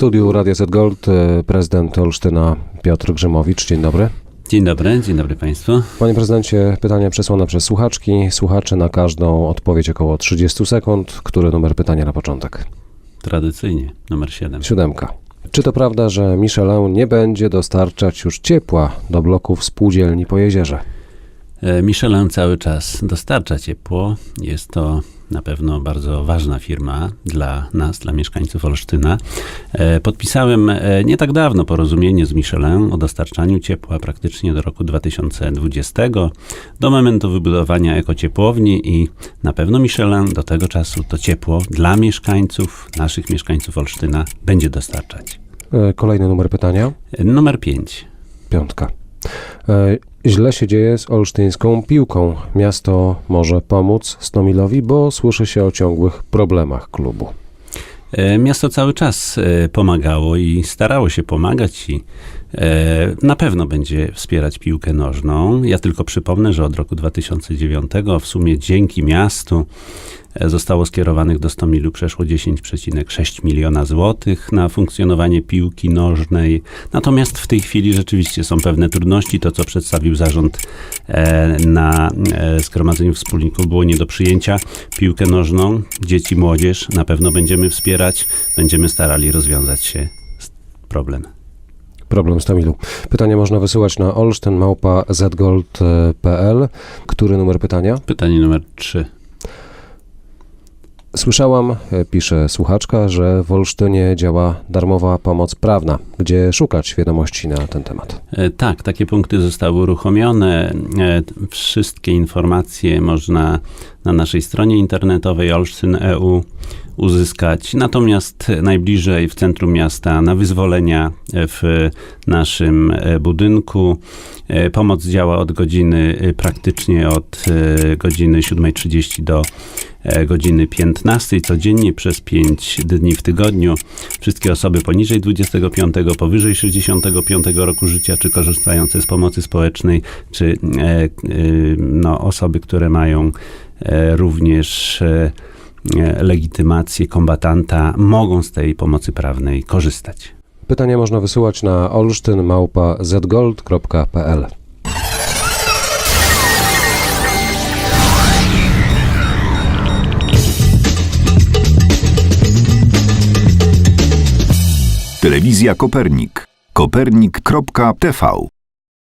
studiu Radia Z Gold e, prezydent Olsztyna Piotr Grzymowicz. Dzień dobry. Dzień dobry, dzień dobry Państwu. Panie prezydencie, pytania przesłane przez słuchaczki. Słuchacze na każdą odpowiedź około 30 sekund. Który numer pytania na początek? Tradycyjnie, numer 7. Siódemka. Czy to prawda, że Michelin nie będzie dostarczać już ciepła do bloków spółdzielni po jeziorze? E, Michelin cały czas dostarcza ciepło. Jest to na pewno bardzo ważna firma dla nas, dla mieszkańców Olsztyna. E, Podpisałem e, nie tak dawno porozumienie z Michelin o dostarczaniu ciepła praktycznie do roku 2020, do momentu wybudowania ekociepłowni i na pewno Michelin do tego czasu to ciepło dla mieszkańców, naszych mieszkańców Olsztyna będzie dostarczać. Kolejny numer pytania. Numer 5. Piątka. Źle się dzieje z olsztyńską piłką. Miasto może pomóc Stomilowi, bo słyszy się o ciągłych problemach klubu. E, Miasto cały czas e, pomagało i starało się pomagać i e, na pewno będzie wspierać piłkę nożną. Ja tylko przypomnę, że od roku 2009 w sumie dzięki miastu zostało skierowanych do Stomilu przeszło 10,6 miliona złotych na funkcjonowanie piłki nożnej. Natomiast w tej chwili rzeczywiście są pewne trudności. To, co przedstawił zarząd e, na e, zgromadzeniu wspólników było nie do przyjęcia. Piłkę nożną, dzieci, młodzież na pewno będziemy wspierać. Będziemy starali rozwiązać się z problem. Problem Stomilu. Pytania można wysyłać na olsztyn.zgold.pl. Który numer pytania? Pytanie numer 3. Słyszałam, e, pisze słuchaczka, że w Olsztynie działa darmowa pomoc prawna. Gdzie szukać wiadomości na ten temat? E, Tak, takie punkty zostały uruchomione. E, Wszystkie informacje można na naszej stronie internetowej olsztyn.eu uzyskać. Natomiast najbliżej w centrum miasta na wyzwolenia w naszym e, budynku. E, Pomoc działa od godziny, e, praktycznie od godziny 7.30 do godziny 15 codziennie przez 5 dni w tygodniu. Wszystkie osoby poniżej 25, powyżej 65 roku życia, czy korzystające z pomocy społecznej, czy no, osoby, które mają również e, e, legitymację kombatanta, mogą z tej pomocy prawnej korzystać. Pytania można wysyłać na olsztyn.zgold.pl. Telewizja Kopernik. Kopernik.tv